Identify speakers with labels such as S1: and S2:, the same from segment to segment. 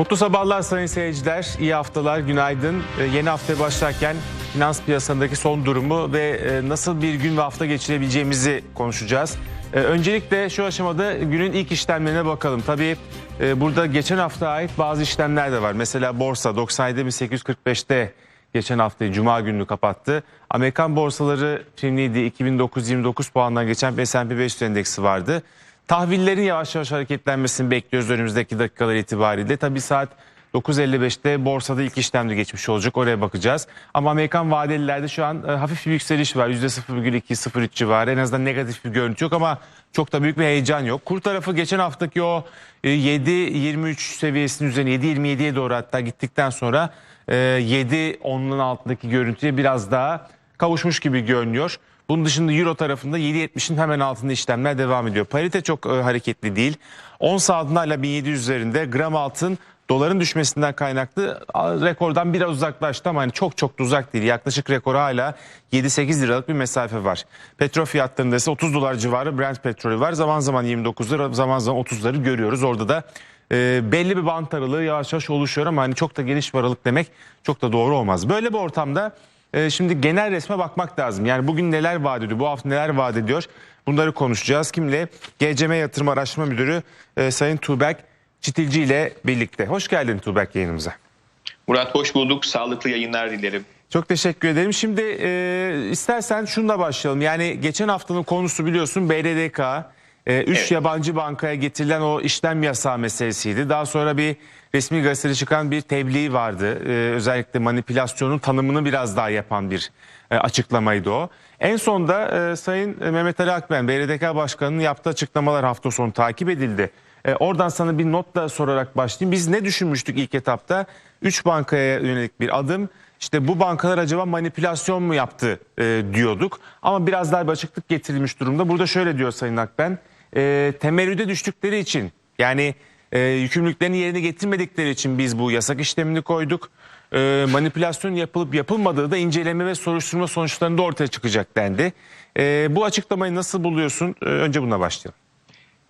S1: Mutlu sabahlar sayın seyirciler, iyi haftalar, günaydın. Ee, yeni haftaya başlarken finans piyasalarındaki son durumu ve e, nasıl bir gün ve hafta geçirebileceğimizi konuşacağız. Ee, öncelikle şu aşamada günün ilk işlemlerine bakalım. Tabii e, burada geçen hafta ait bazı işlemler de var. Mesela borsa 97.845'te geçen haftayı Cuma gününü kapattı. Amerikan borsaları filmliydi. 2929 puandan geçen S&P 500 endeksi vardı. Tahvillerin yavaş yavaş hareketlenmesini bekliyoruz önümüzdeki dakikalar itibariyle. Tabii saat 9.55'te borsada ilk işlemde geçmiş olacak. Oraya bakacağız. Ama Amerikan vadelilerde şu an e, hafif bir yükseliş var. %0,2-0,3 civarı. En azından negatif bir görüntü yok ama çok da büyük bir heyecan yok. Kur tarafı geçen haftaki o e, 7.23 seviyesinin üzerine 7.27'ye doğru hatta gittikten sonra e, 7.10'un altındaki görüntüye biraz daha kavuşmuş gibi görünüyor. Bunun dışında Euro tarafında 7.70'in hemen altında işlemler devam ediyor. Parite çok e, hareketli değil. Ons altın hala 1700 üzerinde. Gram altın doların düşmesinden kaynaklı rekordan biraz uzaklaştı ama hani çok çok da uzak değil. Yaklaşık rekora hala 7-8 liralık bir mesafe var. Petrol fiyatlarında ise 30 dolar civarı Brent petrolü var. Zaman zaman 29 lira zaman zaman 30'ları görüyoruz. Orada da e, belli bir bant aralığı yavaş yavaş oluşuyor ama hani çok da geniş bir aralık demek çok da doğru olmaz. Böyle bir ortamda e, şimdi genel resme bakmak lazım. Yani bugün neler vaat ediyor, bu hafta neler vaat ediyor bunları konuşacağız. Kimle? GCM Yatırım Araştırma Müdürü e, Sayın Tuğberk Çitilci ile birlikte. Hoş geldin Tuğberk yayınımıza.
S2: Murat hoş bulduk. Sağlıklı yayınlar dilerim.
S1: Çok teşekkür ederim. Şimdi e, istersen şunla başlayalım. Yani geçen haftanın konusu biliyorsun BDDK. 3 e, üç
S2: Evet.
S1: yabancı bankaya getirilen o işlem yasağı meselesiydi. Daha sonra bir resmi gazetede çıkan bir tebliğ vardı. E, özellikle manipülasyonun tanımını biraz daha yapan bir e, açıklamaydı o. En sonda e, Sayın Mehmet Ali Akben, BDDK Başkanı'nın yaptığı açıklamalar hafta sonu takip edildi. E, oradan sana bir not da sorarak başlayayım. Biz ne düşünmüştük ilk etapta? 3 bankaya yönelik bir adım. İşte bu bankalar acaba manipülasyon mu yaptı e, diyorduk. Ama biraz daha bir açıklık getirilmiş durumda. Burada şöyle diyor Sayın Akben. E, temerrüde düştükleri için yani e, yükümlülüklerini yerine getirmedikleri için biz bu yasak işlemini koyduk. E, manipülasyon yapılıp yapılmadığı da inceleme ve soruşturma sonuçlarında ortaya çıkacak dendi. E, bu açıklamayı nasıl buluyorsun? E, önce buna başlayalım.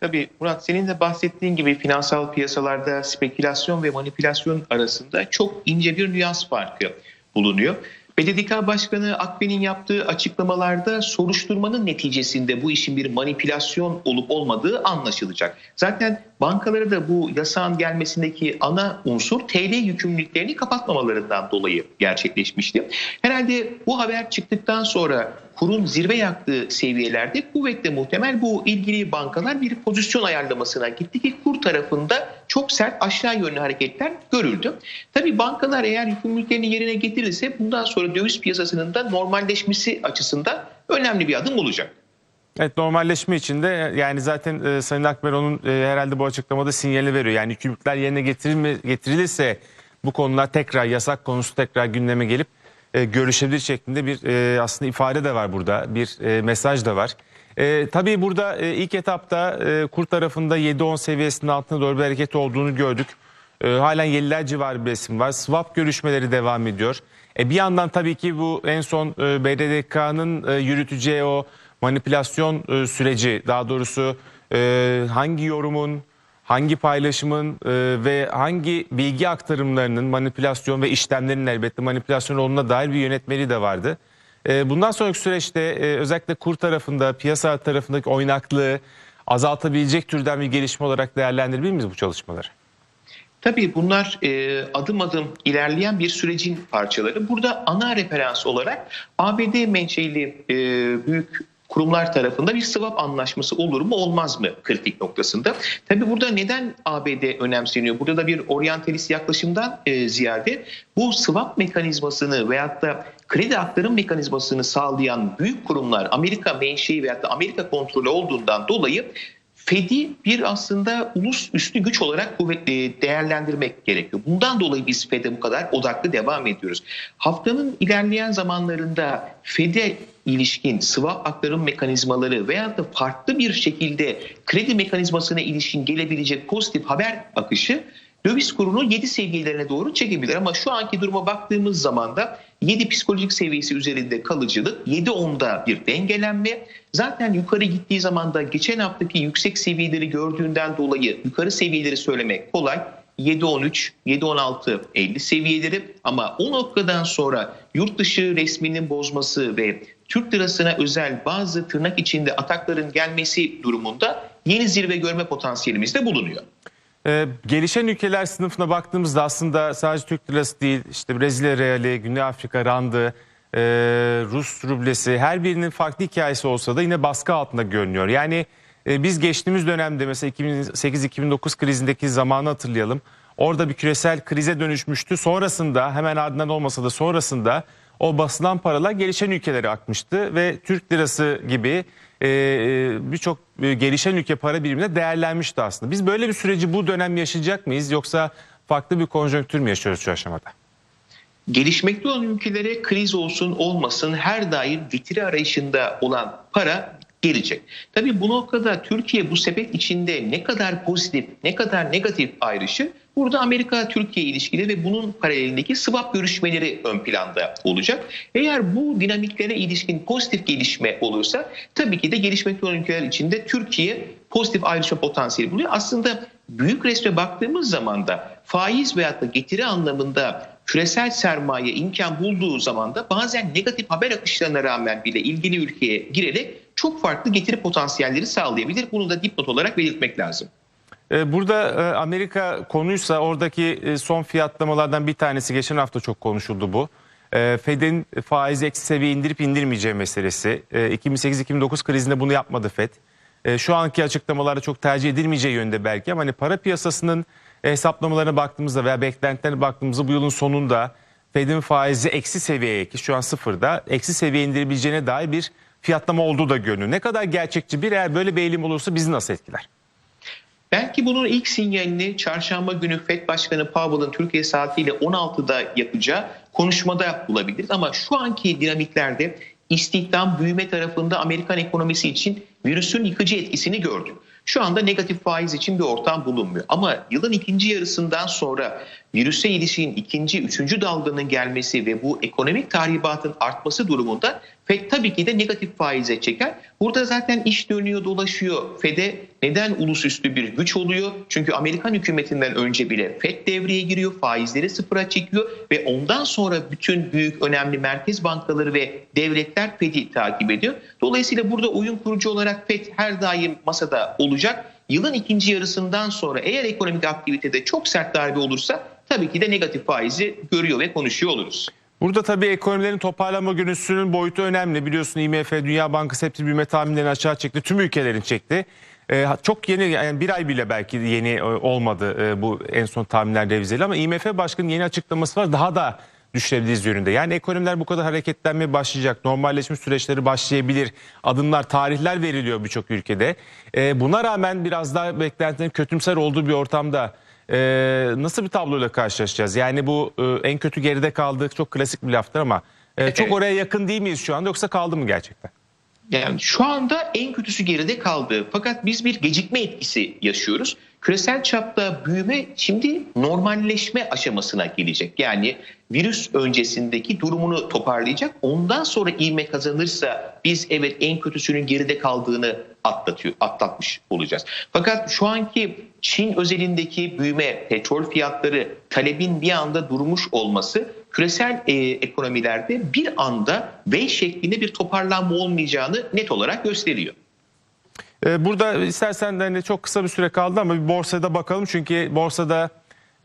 S2: Tabii Murat senin de bahsettiğin gibi finansal piyasalarda spekülasyon ve manipülasyon arasında çok ince bir nüans farkı bulunuyor. BDDK Başkanı Akben'in yaptığı açıklamalarda soruşturmanın neticesinde bu işin bir manipülasyon olup olmadığı anlaşılacak. Zaten bankalara da bu yasağın gelmesindeki ana unsur TL yükümlülüklerini kapatmamalarından dolayı gerçekleşmişti. Herhalde bu haber çıktıktan sonra kurun zirve yaktığı seviyelerde kuvvetle muhtemel bu ilgili bankalar bir pozisyon ayarlamasına gitti ki kur tarafında çok sert aşağı yönlü hareketler görüldü. Tabii bankalar eğer yükümlülüklerini yerine getirirse bundan sonra döviz piyasasının da normalleşmesi açısından önemli bir adım olacak.
S1: Evet normalleşme için de yani zaten e, Sayın Akber onun e, herhalde bu açıklamada sinyali veriyor. Yani yükümlülükler yerine getirilme, getirilirse bu konular tekrar yasak konusu tekrar gündeme gelip e, görüşebilir şeklinde bir e, aslında ifade de var burada. Bir e, mesaj da var. E, tabii burada e, ilk etapta e, kur tarafında 7-10 seviyesinin altına doğru bir hareket olduğunu gördük. E, halen 7'ler civarı bir resim var. Swap görüşmeleri devam ediyor. E, bir yandan tabii ki bu en son e, BDDK'nın e, yürüteceği o manipülasyon e, süreci daha doğrusu e, hangi yorumun, hangi paylaşımın e, ve hangi bilgi aktarımlarının manipülasyon ve işlemlerin elbette manipülasyon olduğuna dair bir yönetmeliği de vardı. E, bundan sonraki süreçte e, özellikle kur tarafında, piyasa tarafındaki oynaklığı azaltabilecek türden bir gelişme olarak değerlendirebilir miyiz bu çalışmaları?
S2: Tabii bunlar e, adım adım ilerleyen bir sürecin parçaları. Burada ana referans olarak ABD menşeli e, büyük kurumlar tarafında bir swap anlaşması olur mu olmaz mı kritik noktasında. Tabii burada neden ABD önemseniyor? Burada da bir oryantalist yaklaşımdan e, ziyade bu swap mekanizmasını veyahut da kredi aktarım mekanizmasını sağlayan büyük kurumlar Amerika menşei veyahut da Amerika kontrolü olduğundan dolayı Fed'i bir aslında ulus üstü güç olarak kuvvetli değerlendirmek gerekiyor. Bundan dolayı biz Fed'e bu kadar odaklı devam ediyoruz. Haftanın ilerleyen zamanlarında Fed'e ilişkin swap aktarım mekanizmaları veya da farklı bir şekilde kredi mekanizmasına ilişkin gelebilecek pozitif haber akışı döviz kurunu 7 seviyelerine doğru çekebilir. Ama şu anki duruma baktığımız zaman da 7 psikolojik seviyesi üzerinde kalıcılık, 7-10'da bir dengelenme. Zaten yukarı gittiği zaman da geçen haftaki yüksek seviyeleri gördüğünden dolayı yukarı seviyeleri söylemek kolay. 7.13, 7.16, 50 seviyeleri ama o noktadan sonra yurt dışı resminin bozması ve Türk lirasına özel bazı tırnak içinde atakların gelmesi durumunda yeni zirve görme potansiyelimiz de bulunuyor.
S1: Ee, gelişen ülkeler sınıfına baktığımızda aslında sadece Türk lirası değil, işte Brezilya reali, Güney Afrika randı, e, Rus rublesi her birinin farklı hikayesi olsa da yine baskı altında görünüyor. Yani e, biz geçtiğimiz dönemde mesela 2008-2009 krizindeki zamanı hatırlayalım. Orada bir küresel krize dönüşmüştü. Sonrasında hemen ardından olmasa da sonrasında o basılan paralar gelişen ülkelere akmıştı ve Türk lirası gibi e, e, birçok e, gelişen ülke para birimine değerlenmişti aslında. Biz böyle bir süreci bu dönem yaşayacak mıyız yoksa farklı bir konjonktür mü yaşıyoruz şu aşamada?
S2: Gelişmekte olan ülkelere kriz olsun olmasın her daim getiri arayışında olan para gelecek. Tabii bu noktada Türkiye bu sepet içinde ne kadar pozitif ne kadar negatif ayrışı burada Amerika-Türkiye ilişkileri ve bunun paralelindeki swap görüşmeleri ön planda olacak. Eğer bu dinamiklere ilişkin pozitif gelişme olursa tabii ki de gelişmekte olan ülkeler içinde Türkiye pozitif ayrışma potansiyeli buluyor. Aslında büyük resme baktığımız zaman da faiz veyahut da getiri anlamında küresel sermaye imkan bulduğu zaman da bazen negatif haber akışlarına rağmen bile ilgili ülkeye girerek çok farklı getiri potansiyelleri sağlayabilir. Bunu da dipnot olarak belirtmek lazım.
S1: Ee, Burada e, Amerika konuysa oradaki e, son fiyatlamalardan bir tanesi geçen hafta çok konuşuldu bu. E, Fed'in faizi eksi seviye indirip indirmeyeceği meselesi. E, 2008-2009 krizinde bunu yapmadı Fed. E, Şu anki açıklamalarda çok tercih edilmeyeceği yönde belki ama hani para piyasasının hesaplamalarına baktığımızda veya beklentilerine baktığımızda bu yılın sonunda Fed'in faizi eksi seviyeye ki şu an sıfırda eksi seviye indirebileceğine dair bir fiyatlama olduğu da görünüyor. Ne kadar gerçekçi bir eğer böyle bir eğilim olursa bizi nasıl etkiler?
S2: Belki bunun ilk sinyalini çarşamba günü FED Başkanı Powell'ın Türkiye saatiyle 16'da yapacağı konuşmada bulabiliriz. Ama şu anki dinamiklerde istihdam büyüme tarafında Amerikan ekonomisi için virüsün yıkıcı etkisini gördük. Şu anda negatif faiz için bir ortam bulunmuyor. Ama yılın ikinci yarısından sonra virüse ilişkin ikinci, üçüncü dalganın gelmesi ve bu ekonomik tahribatın artması durumunda FED tabii ki de negatif faize çeker. Burada zaten iş dönüyor dolaşıyor. FED'e neden ulusüstü bir güç oluyor? Çünkü Amerikan hükümetinden önce bile FED devreye giriyor, faizleri sıfıra çekiyor ve ondan sonra bütün büyük önemli merkez bankaları ve devletler FED'i takip ediyor. Dolayısıyla burada oyun kurucu olarak FED her daim masada olacak. Yılın ikinci yarısından sonra eğer ekonomik aktivitede çok sert darbe olursa tabii ki de negatif faizi görüyor ve konuşuyor oluruz.
S1: Burada tabii ekonomilerin toparlama görüntüsünün boyutu önemli. Biliyorsun IMF, Dünya Bankası hepsi büyüme tahminlerini aşağı çekti. Tüm ülkelerin çekti. Ee, çok yeni yani bir ay bile belki yeni e, olmadı e, bu en son tahminler revizeli ama IMF Başkanı'nın yeni açıklaması var daha da düşürebiliriz yönünde. Yani ekonomiler bu kadar hareketlenmeye başlayacak. Normalleşme süreçleri başlayabilir. Adımlar, tarihler veriliyor birçok ülkede. Ee, buna rağmen biraz daha beklentilerin kötümser olduğu bir ortamda e, nasıl bir tabloyla karşılaşacağız? Yani bu e, en kötü geride kaldık çok klasik bir laftır ama e, çok oraya yakın değil miyiz şu anda yoksa kaldı mı gerçekten?
S2: Yani şu anda en kötüsü geride kaldı. Fakat biz bir gecikme etkisi yaşıyoruz. Küresel çapta büyüme şimdi normalleşme aşamasına gelecek. Yani virüs öncesindeki durumunu toparlayacak. Ondan sonra ivme kazanırsa biz evet en kötüsünün geride kaldığını atlatıyor, atlatmış olacağız. Fakat şu anki Çin özelindeki büyüme, petrol fiyatları, talebin bir anda durmuş olması küresel e, ekonomilerde bir anda V şeklinde bir toparlanma olmayacağını net olarak gösteriyor.
S1: Ee, Burada istersen de hani çok kısa bir süre kaldı ama bir borsada bakalım. Çünkü borsada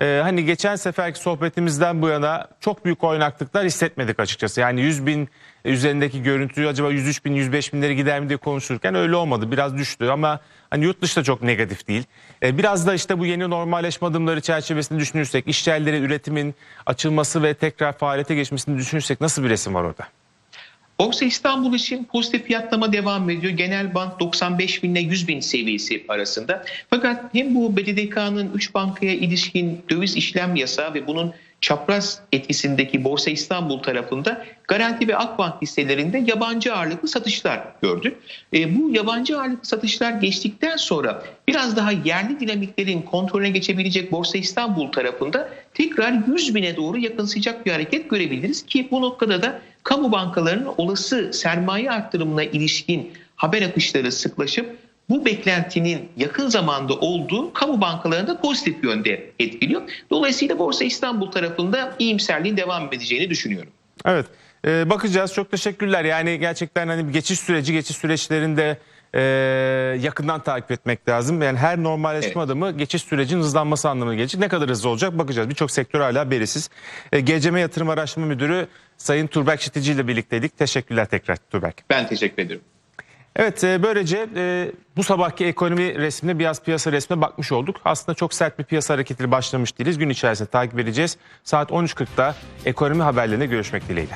S1: e, hani geçen seferki sohbetimizden bu yana çok büyük oynaklıklar hissetmedik açıkçası. Yani 100 bin üzerindeki görüntüyü acaba 103 bin 105 binleri gider mi diye konuşurken öyle olmadı. Biraz düştü ama hani yurt dışı da çok negatif değil. E, biraz da işte bu yeni normalleşme adımları çerçevesinde düşünürsek işyerleri üretimin açılması ve tekrar faaliyete geçmesini düşünürsek nasıl bir resim var orada?
S2: Borsa İstanbul için pozitif fiyatlama devam ediyor. Genel band 95 bin ile 100 bin seviyesi arasında. Fakat hem bu BDDK'nın 3 bankaya ilişkin döviz işlem yasağı ve bunun çapraz etkisindeki Borsa İstanbul tarafında Garanti ve Akbank hisselerinde yabancı ağırlıklı satışlar gördük. E, bu yabancı ağırlıklı satışlar geçtikten sonra biraz daha yerli dinamiklerin kontrolüne geçebilecek Borsa İstanbul tarafında tekrar 100 bine doğru yakınsayacak bir hareket görebiliriz ki bu noktada da kamu bankalarının olası sermaye arttırımına ilişkin haber akışları sıklaşıp bu beklentinin yakın zamanda olduğu kamu bankalarında pozitif yönde etkiliyor. Dolayısıyla Borsa İstanbul tarafında iyimserliğin devam edeceğini düşünüyorum.
S1: Evet. Ee, bakacağız. Çok teşekkürler. Yani gerçekten hani geçiş süreci, geçiş süreçlerinde e, yakından takip etmek lazım. Yani her normalleşme
S2: Evet.
S1: adımı geçiş sürecinin hızlanması anlamına gelecek. Ne kadar hızlı olacak bakacağız. Birçok sektör hala belirsiz. E, GCM Yatırım Araştırma Müdürü Sayın Turberk Şitici ile birlikteydik. Teşekkürler tekrar Turberk.
S2: Ben teşekkür ederim.
S1: Evet e, böylece e, bu sabahki ekonomi resmine biraz piyasa resmine bakmış olduk. Aslında çok sert bir piyasa hareketiyle başlamış değiliz. Gün içerisinde takip edeceğiz. Saat 13.40'da ekonomi haberlerine görüşmek dileğiyle.